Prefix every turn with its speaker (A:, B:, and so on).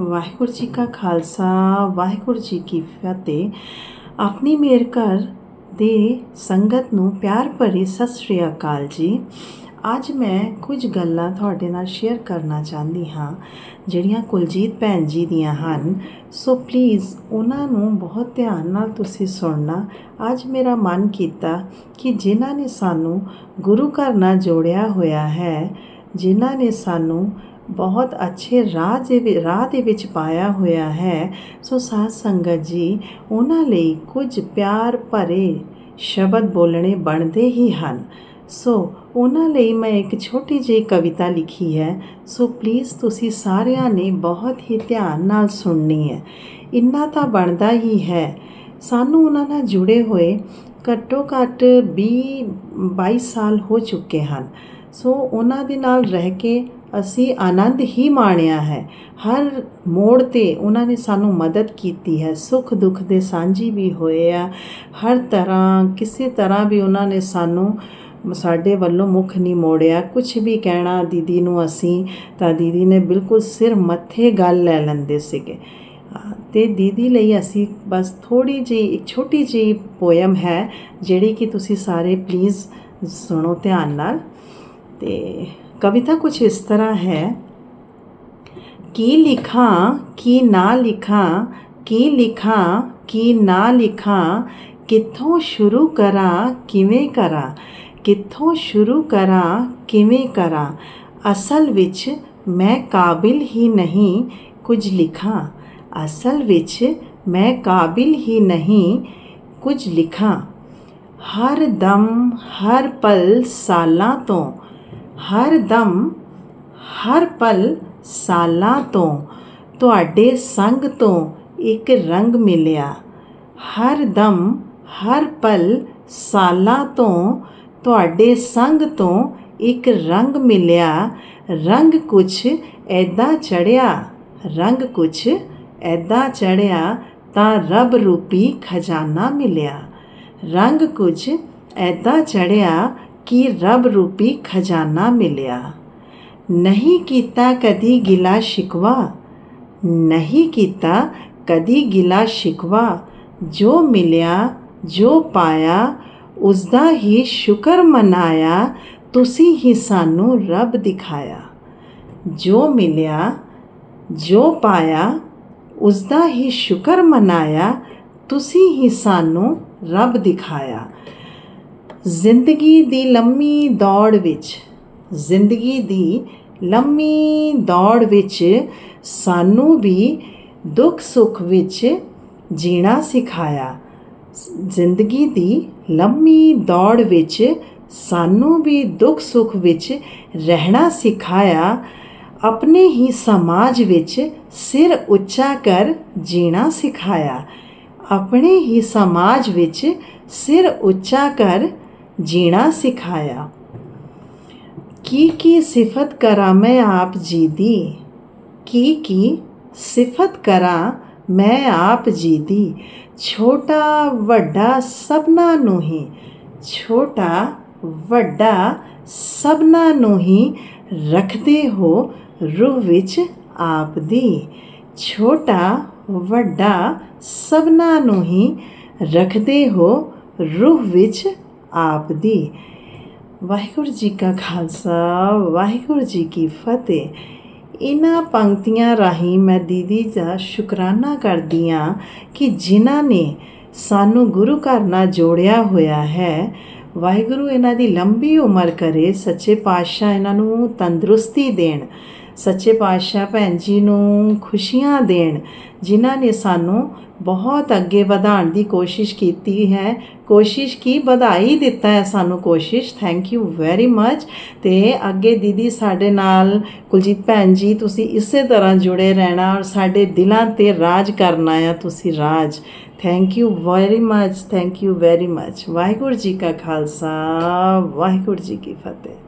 A: ਵਾਹਿਗੁਰੂ ਜੀ ਕਾ ਖਾਲਸਾ, ਵਾਹਿਗੁਰੂ ਜੀ ਕੀ ਫਤਿਹ। ਆਪਣੀ ਮੇਰ ਘਰ ਦੇ ਸੰਗਤ ਨੂੰ ਪਿਆਰ ਭਰੀ ਸਤਿ ਸ੍ਰੀ ਅਕਾਲ ਜੀ। ਅੱਜ ਮੈਂ ਕੁਝ ਗੱਲਾਂ ਤੁਹਾਡੇ ਨਾਲ ਸ਼ੇਅਰ ਕਰਨਾ ਚਾਹੁੰਦੀ ਹਾਂ, ਜਿਹੜੀਆਂ ਕੁਲਜੀਤ ਭੈਣ ਜੀ ਦੀਆਂ ਹਨ। ਸੋ ਪਲੀਜ਼ ਉਹਨਾਂ ਨੂੰ ਬਹੁਤ ਧਿਆਨ ਨਾਲ ਤੁਸੀਂ ਸੁਣਨਾ। ਅੱਜ ਮੇਰਾ ਮਨ ਕੀਤਾ ਕਿ ਜਿਨ੍ਹਾਂ ਨੇ ਸਾਨੂੰ ਗੁਰੂ ਘਰ ਨਾਲ ਜੋੜਿਆ ਹੋਇਆ ਹੈ, ਜਿਨ੍ਹਾਂ ਨੇ ਸਾਨੂੰ ਬਹੁਤ ਅੱਛੇ ਰਾਹ ਦੇ ਰਾਹ ਦੇ ਵਿੱਚ ਪਾਇਆ ਹੋਇਆ ਹੈ। ਸੋ ਸਾਧ ਸੰਗਤ ਜੀ, ਉਹਨਾਂ ਲਈ ਕੁਝ ਪਿਆਰ ਭਰੇ ਸ਼ਬਦ ਬੋਲਣੇ ਬਣਦੇ ਹੀ ਹਨ। ਸੋ ਉਹਨਾਂ ਲਈ ਮੈਂ ਇੱਕ ਛੋਟੀ ਜਿਹੀ ਕਵਿਤਾ ਲਿਖੀ ਹੈ। ਸੋ ਪਲੀਜ਼ ਤੁਸੀਂ ਸਾਰਿਆਂ ਨੇ ਬਹੁਤ ਹੀ ਧਿਆਨ ਨਾਲ ਸੁਣਨੀ ਹੈ। ਇੰਨਾ ਤਾਂ ਬਣਦਾ ਹੀ ਹੈ। ਸਾਨੂੰ ਉਹਨਾਂ ਨਾਲ ਜੁੜੇ ਹੋਏ ਘੱਟੋ ਘੱਟ 20 22 ਸਾਲ ਹੋ ਚੁੱਕੇ ਹਨ। ਸੋ ਉਹਨਾਂ ਦੇ ਨਾਲ ਰਹਿ ਕੇ ਅਸੀਂ ਆਨੰਦ ਹੀ ਮਾਣਿਆ ਹੈ। ਹਰ ਮੋੜ ਤੇ ਉਹਨਾਂ ਨੇ ਸਾਨੂੰ ਮਦਦ ਕੀਤੀ ਹੈ। ਸੁੱਖ ਦੁੱਖ ਦੇ ਸਾਂਝੀ ਵੀ ਹੋਏ ਆ। ਹਰ ਤਰ੍ਹਾਂ, ਕਿਸੇ ਤਰ੍ਹਾਂ ਵੀ ਉਹਨਾਂ ਨੇ ਸਾਨੂੰ, ਸਾਡੇ ਵੱਲੋਂ ਮੁੱਖ ਨਹੀਂ ਮੋੜਿਆ। ਕੁਝ ਵੀ ਕਹਿਣਾ ਦੀਦੀ ਨੂੰ ਅਸੀਂ, ਤਾਂ ਦੀਦੀ ਨੇ ਬਿਲਕੁਲ ਸਿਰ ਮੱਥੇ ਗੱਲ ਲੈ ਲੈਂਦੇ ਸੀਗੇ। ਅਹ ਤੇ ਦੀਦੀ ਲਈ ਅਸੀਂ ਬਸ ਥੋੜੀ ਜਿਹੀ, ਇੱਕ ਛੋਟੀ ਜਿਹੀ ਪੋਇਮ ਹੈ, ਜਿਹੜੀ ਕਿ ਤੁਸੀਂ ਸਾਰੇ ਪਲੀਜ਼ ਸੁਣੋ ਧਿਆਨ ਨਾਲ। ਤੇ ਕਵਿਤਾ ਕੁਝ ਇਸ ਤਰ੍ਹਾਂ ਹੈ ਕੀ ਲਿਖਾਂ ਕੀ ਨਾ ਲਿਖਾਂ ਕੀ ਲਿਖਾਂ ਕੀ ਨਾ ਲਿਖਾਂ ਕਿੱਥੋਂ ਸ਼ੁਰੂ ਕਰਾਂ ਕਿਵੇਂ ਕਰਾਂ ਕਿੱਥੋਂ ਸ਼ੁਰੂ ਕਰਾਂ ਕਿਵੇਂ ਕਰਾਂ ਅਸਲ ਵਿੱਚ ਮੈਂ ਕਾਬਿਲ ਹੀ ਨਹੀਂ ਕੁਝ ਲਿਖਾਂ ਅਸਲ ਵਿੱਚ ਮੈਂ ਕਾਬਿਲ ਹੀ ਨਹੀਂ ਕੁਝ ਲਿਖਾਂ ਹਰ ਦਮ ਹਰ ਪਲ ਸਾਲਾਂ ਤੋਂ ਹਰ ਦਮ, ਹਰ ਪਲ ਸਾਲਾਂ ਤੋਂ ਤੁਹਾਡੇ ਸੰਗ ਤੋਂ ਇੱਕ ਰੰਗ ਮਿਲਿਆ। ਹਰ ਦਮ, ਹਰ ਪਲ ਸਾਲਾਂ ਤੋਂ ਤੁਹਾਡੇ ਸੰਗ ਤੋਂ ਇੱਕ ਰੰਗ ਮਿਲਿਆ। ਰੰਗ ਕੁਛ ਐਦਾਂ ਚੜਿਆ, ਰੰਗ ਕੁਛ ਐਦਾਂ ਚੜਿਆ ਤਾਂ ਰੱਬ ਰੂਪੀ ਖਜ਼ਾਨਾ ਮਿਲਿਆ। ਰੰਗ ਕੁਝ ਐਦਾਂ ਚੜਿਆ ਕਿ ਰੱਬ ਰੂਪੀ ਖਜ਼ਾਨਾ ਮਿਲਿਆ। ਨਹੀਂ ਕੀਤਾ ਕਦੀ ਗਿਲਾ ਸ਼ਿਕਵਾ, ਨਹੀਂ ਕੀਤਾ ਕਦੀ ਗਿਲਾ ਸ਼ਿਕਵਾ। ਜੋ ਮਿਲਿਆ, ਜੋ ਪਾਇਆ ਉਸ ਦਾ ਹੀ ਸ਼ੁਕਰ ਮਨਾਇਆ, ਤੁਸੀਂ ਹੀ ਸਾਨੂੰ ਰੱਬ ਦਿਖਾਇਆ। ਜੋ ਮਿਲਿਆ, ਜੋ ਪਾਇਆ ਉਸ ਦਾ ਹੀ ਸ਼ੁਕਰ ਮਨਾਇਆ, ਤੁਸੀਂ ਹੀ ਸਾਨੂੰ ਰੱਬ ਦਿਖਾਇਆ। ਜ਼ਿੰਦਗੀ ਦੀ ਲੰਮੀ ਦੌੜ ਵਿੱਚ, ਜ਼ਿੰਦਗੀ ਦੀ ਲੰਮੀ ਦੌੜ ਵਿੱਚ ਸਾਨੂੰ ਵੀ ਦੁੱਖ ਸੁੱਖ ਵਿੱਚ ਜੀਣਾ ਸਿਖਾਇਆ। ਜ਼ਿੰਦਗੀ ਦੀ ਲੰਮੀ ਦੌੜ ਵਿੱਚ ਸਾਨੂੰ ਵੀ ਦੁੱਖ ਸੁੱਖ ਵਿੱਚ ਰਹਿਣਾ ਸਿਖਾਇਆ। ਆਪਣੇ ਹੀ ਸਮਾਜ ਵਿੱਚ ਸਿਰ ਉੱਚਾ ਕਰ ਜੀਣਾ ਸਿਖਾਇਆ। ਆਪਣੇ ਹੀ ਸਮਾਜ ਵਿੱਚ ਸਿਰ ਉੱਚਾ ਕਰ ਜੀਣਾ ਸਿਖਾਇਆ। ਕੀ ਕੀ ਸਿਫਤ ਕਰਾਂ ਮੈਂ ਆਪ ਜੀ ਦੀ? ਕੀ ਕੀ ਸਿਫਤ ਕਰਾਂ ਮੈਂ ਆਪ ਜੀ ਦੀ? ਛੋਟਾ ਵੱਡਾ ਸਭਨਾ ਨੂੰ ਹੀ, ਛੋਟਾ ਵੱਡਾ ਸਭਨਾ ਨੂੰ ਹੀ ਰੱਖਦੇ ਹੋ ਰੂਹ ਵਿੱਚ ਆਪ ਦੀ। ਛੋਟਾ ਵੱਡਾ ਸਭਨਾ ਨੂੰ ਹੀ ਰੱਖਦੇ ਹੋ ਰੂਹ ਵਿੱਚ ਆਪ ਦੀ। ਵਾਹਿਗੁਰੂ ਜੀ ਕਾ ਖਾਲਸਾ, ਵਾਹਿਗੁਰੂ ਜੀ ਕੀ ਫਤਿਹ। ਇਹਨਾਂ ਪੰਕਤੀਆਂ ਰਾਹੀਂ ਮੈਂ ਦੀਦੀ ਦਾ ਸ਼ੁਕਰਾਨਾ ਕਰਦੀ ਹਾਂ ਕਿ ਜਿਨ੍ਹਾਂ ਨੇ ਸਾਨੂੰ ਗੁਰੂ ਘਰ ਨਾਲ ਜੋੜਿਆ ਹੋਇਆ ਹੈ, ਵਾਹਿਗੁਰੂ ਇਹਨਾਂ ਦੀ ਲੰਬੀ ਉਮਰ ਕਰੇ, ਸੱਚੇ ਪਾਤਸ਼ਾਹ ਇਹਨਾਂ ਨੂੰ ਤੰਦਰੁਸਤੀ ਦੇਣ। ਸੱਚੇ ਪਾਤਸ਼ਾਹ ਭੈਣ ਜੀ ਨੂੰ ਖੁਸ਼ੀਆਂ ਦੇਣ, ਜਿਨ੍ਹਾਂ ਨੇ ਸਾਨੂੰ ਬਹੁਤ ਅੱਗੇ ਵਧਾਉਣ ਦੀ ਕੋਸ਼ਿਸ਼ ਕੀਤੀ ਹੈ। ਕੋਸ਼ਿਸ਼ ਕੀ? ਵਧਾਈ ਦਿੱਤਾ ਹੈ ਸਾਨੂੰ ਕੋਸ਼ਿਸ਼। ਥੈਂਕ ਯੂ ਵੈਰੀ ਮੱਚ ਤੇ ਅੱਗੇ ਦੀਦੀ ਸਾਡੇ ਨਾਲ, ਕੁਲਜੀਤ ਭੈਣ ਜੀ, ਤੁਸੀਂ ਇਸੇ ਤਰ੍ਹਾਂ ਜੁੜੇ ਰਹਿਣਾ ਔਰ ਸਾਡੇ ਦਿਲਾਂ ਤੇ ਰਾਜ ਕਰਨਾ ਆ ਤੁਸੀਂ ਰਾਜ। Thank you very much thank you very much Waheguru ji ਕਾ ਖਾਲਸਾ। ਵਾਹਿਗੁਰੂ ਜੀ ਕੀ ਫਤਿਹ।